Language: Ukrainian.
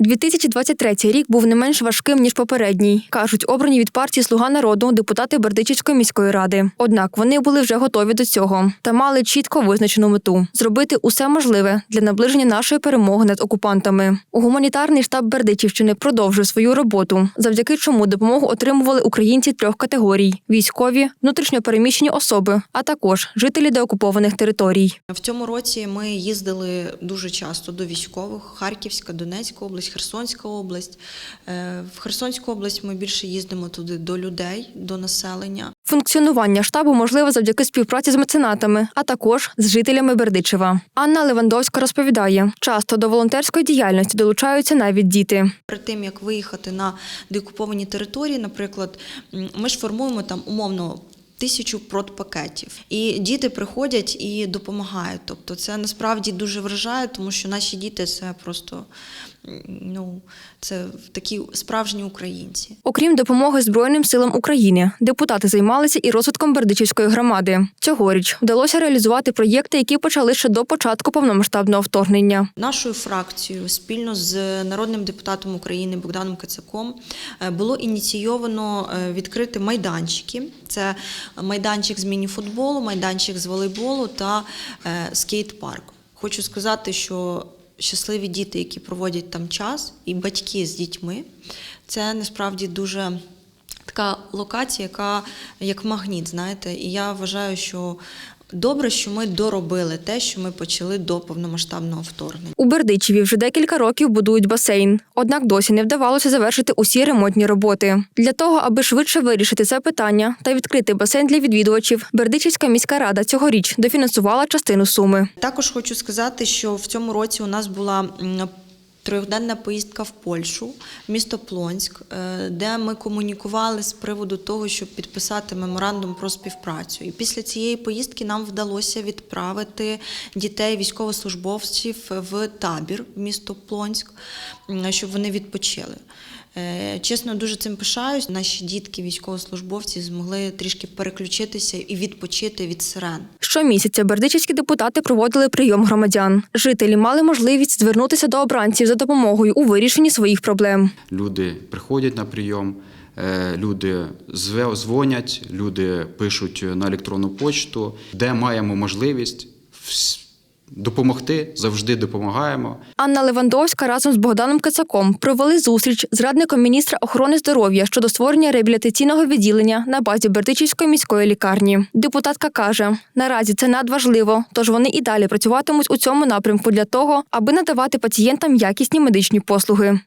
2023 рік був не менш важким ніж попередній, кажуть обрані від партії Слуга народу депутати Бердичівської міської ради. Однак вони були вже готові до цього та мали чітко визначену мету зробити усе можливе для наближення нашої перемоги над окупантами. Гуманітарний штаб Бердичівщини продовжує свою роботу, завдяки чому допомогу отримували українці трьох категорій: військові, внутрішньопереміщені особи, а також жителі деокупованих територій. В цьому році ми їздили дуже часто до військових: Харківська, Донецька область, Херсонська область. Е, В Херсонську область ми більше їздимо туди до людей, до населення. Функціонування штабу можливе завдяки співпраці з меценатами, а також з жителями Бердичева. Анна Левандовська розповідає, часто до волонтерської діяльності долучаються навіть діти. Перед тим як виїхати на деокуповані території, наприклад, ми ж формуємо там умовно. Тисячу продпакетів. І діти приходять і допомагають. Тобто це насправді дуже вражає, тому що наші діти це просто ну, це такі справжні українці. Окрім допомоги Збройним силам України, депутати займалися і розвитком Бердичівської громади. Цьогоріч вдалося реалізувати проєкти, які почали ще до початку повномасштабного вторгнення. Нашою фракцією спільно з народним депутатом України Богданом Кацаком е, було ініційовано е, відкрити майданчики. Це майданчик з мініфутболу, майданчик з волейболу та е, скейт-парк. Хочу сказати, що щасливі діти, які проводять там час, і батьки з дітьми, це насправді дуже така локація, яка як магніт, знаєте. І я вважаю, що добре, що ми доробили те, що ми почали до повномасштабного вторгнення. У Бердичеві вже декілька років будують басейн, однак досі не вдавалося завершити усі ремонтні роботи. Для того, аби швидше вирішити це питання та відкрити басейн для відвідувачів, Бердичівська міська рада цьогоріч дофінансувала частину суми. Також хочу сказати, що в цьому році у нас була трьохденна поїздка в Польщу, місто Плонськ, е, де ми комунікували з приводу того, щоб підписати меморандум про співпрацю. І після цієї поїздки нам вдалося відправити дітей військовослужбовців в табір в місто Плонськ, щоб вони відпочили. Е, Чесно, дуже цим пишаюсь. Наші дітки, військовослужбовці, змогли трішки переключитися і відпочити від сирен. Щомісяця бердичівські депутати проводили прийом громадян. Жителі мали можливість звернутися до обранців за допомогою у вирішенні своїх проблем. Люди приходять на прийом, е, люди дзвонять, люди пишуть на електронну почту, де маємо можливість допомогти, завжди допомагаємо. Анна Левандовська разом з Богданом Кацаком провели зустріч з радником міністра охорони здоров'я щодо створення реабілітаційного відділення на базі Бердичівської міської лікарні. Депутатка каже, наразі це надважливо, тож вони і далі працюватимуть у цьому напрямку для того, аби надавати пацієнтам якісні медичні послуги.